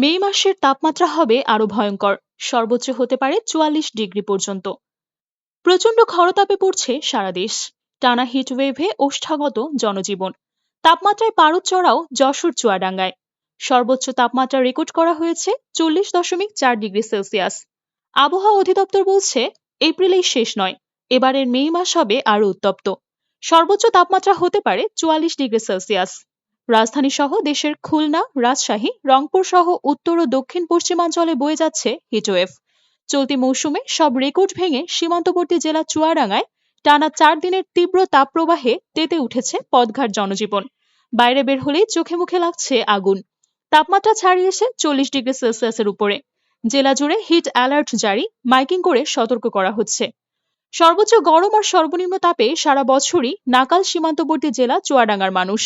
মে মাসের তাপমাত্রা হবে আরও ভয়ঙ্কর, সর্বোচ্চ হতে পারে চুয়াল্লিশ ডিগ্রি পর্যন্ত। প্রচণ্ড খরতাপে পড়ছে সারা দেশ। টানা হিটওয়েভে ওষ্ঠাগত জনজীবন। তাপমাত্রায় পারদ চড়াও যশোর চুয়াডাঙ্গায়। সর্বোচ্চ তাপমাত্রা রেকর্ড করা হয়েছে চল্লিশ দশমিক চার ডিগ্রি সেলসিয়াস। আবহাওয়া অধিদপ্তর বলছে, এপ্রিলেই শেষ নয়, এবারের মে মাস হবে আরও উত্তপ্ত। সর্বোচ্চ তাপমাত্রা হতে পারে চুয়াল্লিশ ডিগ্রি সেলসিয়াস। রাজধানী সহ দেশের খুলনা, রাজশাহী রংপুর সহ উত্তর ও দক্ষিণ পশ্চিমাঞ্চলে বয়ে যাচ্ছে হিটওয়েভ। চলতি মৌসুমে সব রেকর্ড ভেঙে সীমান্তবর্তী জেলা চুয়াডাঙ্গায় টানা চার দিনের তীব্র তাপপ্রবাহে তেতে উঠেছে পদঘাট জনজীবন। বাইরে বের হলেই চোখে মুখে লাগছে আগুন। তাপমাত্রা ছাড়িয়েছে চল্লিশ ডিগ্রি সেলসিয়াসের উপরে। জেলা জুড়ে হিট অ্যালার্ট জারি, মাইকিং করে সতর্ক করা হচ্ছে। সর্বোচ্চ গরম আর সর্বনিম্ন তাপে সারা বছরই নাকাল সীমান্তবর্তী জেলা চুয়াডাঙ্গার মানুষ।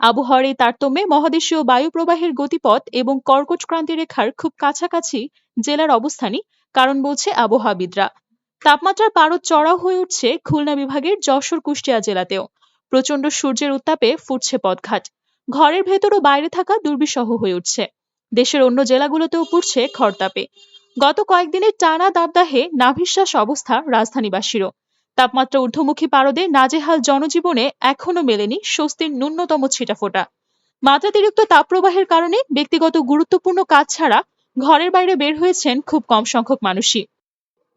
আবহাওয়ার এই তারতম্যে মহাদেশীয় বায়ু প্রবাহের গতিপথ এবং কর্কট ক্রান্তি রেখার খুব কাছাকাছি জেলার অবস্থানই কারণ বলছে আবহাওয়াবিদরা তাপমাত্রার পারদ চড়াও হয়ে উঠছে খুলনা বিভাগের যশোর কুষ্টিয়া জেলাতেও। প্রচণ্ড সূর্যের উত্তাপে ফুটছে পথঘাট। ঘরের ভেতর ও বাইরে থাকা দুর্বিষহ হয়ে উঠছে। দেশের অন্য জেলাগুলোতেও পুড়ছে খরতাপে। গত কয়েকদিনের টানা দাবদাহে নাভিশ্বাস অবস্থা রাজধানীবাসীরও। তাপমাত্রা ঊর্ধ্বমুখী পারদে নাজেহাল জনজীবনে এখনও মেলেনি স্বস্তির ন্যূনতম ছিটাফোঁটা মাত্রাতিরিক্ত তাপপ্রবাহের কারণে ব্যক্তিগত গুরুত্বপূর্ণ কাজ ছাড়া ঘরের বাইরে বের হয়েছেন খুব কম সংখ্যক মানুষই।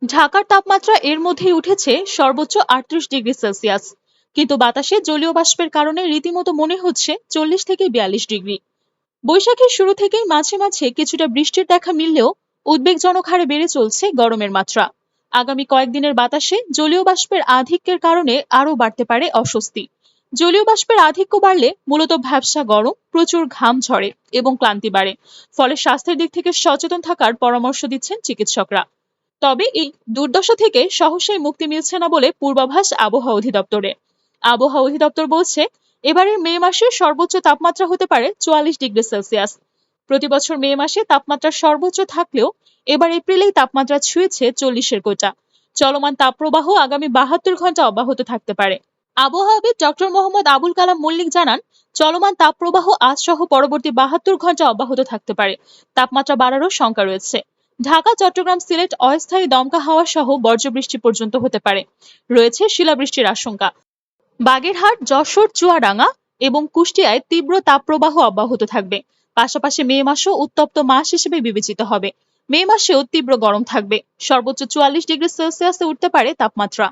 ঢাকার তাপমাত্রা এর মধ্যেই উঠেছে সর্বোচ্চ আটত্রিশ ডিগ্রি সেলসিয়াস। কিন্তু বাতাসে জলীয় বাষ্পের কারণে রীতিমতো মনে হচ্ছে চল্লিশ থেকে বিয়াল্লিশ ডিগ্রি। বৈশাখের শুরু থেকেই মাঝে মাঝে কিছুটা বৃষ্টির দেখা মিললেও উদ্বেগজনক হারে বেড়ে চলছে গরমের মাত্রা। আগামী কয়েকদিনের বাতাসে জলীয় বাষ্পের আধিক্যের কারণে আরও বাড়তে পারে অস্বস্তি। জলীয় বাষ্পের আধিক্য বাড়লে মূলত ভ্যাবসা গরম, প্রচুর ঘাম ঝরে এবং ক্লান্তি বাড়ে। ফলে স্বাস্থ্যের দিক থেকে সচেতন থাকার পরামর্শ দিচ্ছেন চিকিৎসকরা। তবে এই দুর্দশা থেকে সহসাই মুক্তি মিলছে না বলে পূর্বাভাস আবহাওয়া অধিদপ্তরে। আবহাওয়া অধিদপ্তর বলছে, এবারের মে মাসে সর্বোচ্চ তাপমাত্রা হতে পারে চুয়াল্লিশ ডিগ্রি সেলসিয়াস। প্রতি বছর মে মাসে তাপমাত্রা সর্বোচ্চ থাকলেও এবার এপ্রিলেই তাপমাত্রা ছুঁয়েছে চল্লিশের কোটা। চলমান তাপপ্রবাহ আগামী বাহাত্তর ঘণ্টা অব্যাহত থাকতে পারে। আবহাওয়াবিদ ডক্টর মোহাম্মদ আবুল কালাম মল্লিক জানান, চলমান তাপপ্রবাহ আজ সহ পরবর্তী বাহাত্তর ঘণ্টা অব্যাহত থাকতে পারে। তাপমাত্রা বাড়ারও শঙ্কা রয়েছে। ঢাকা, চট্টগ্রাম, সিলেট অস্থায়ী দমকা হাওয়া সহ বর্জ্যবৃষ্টি পর্যন্ত হতে পারে। রয়েছে শিলাবৃষ্টির আশঙ্কা। বাগেরহাট, যশোর, চুয়াডাঙ্গা এবং কুষ্টিয়ায় তীব্র তাপপ্রবাহ অব্যাহত থাকবে। পাশাপাশি মে মাসও উত্তপ্ত মাস হিসেবে বিবেচিত হবে। মে মাসেও তীব্র গরম থাকবে। সর্বোচ্চ চুয়াল্লিশ ডিগ্রি সেলসিয়াসে উঠতে পারে তাপমাত্রা।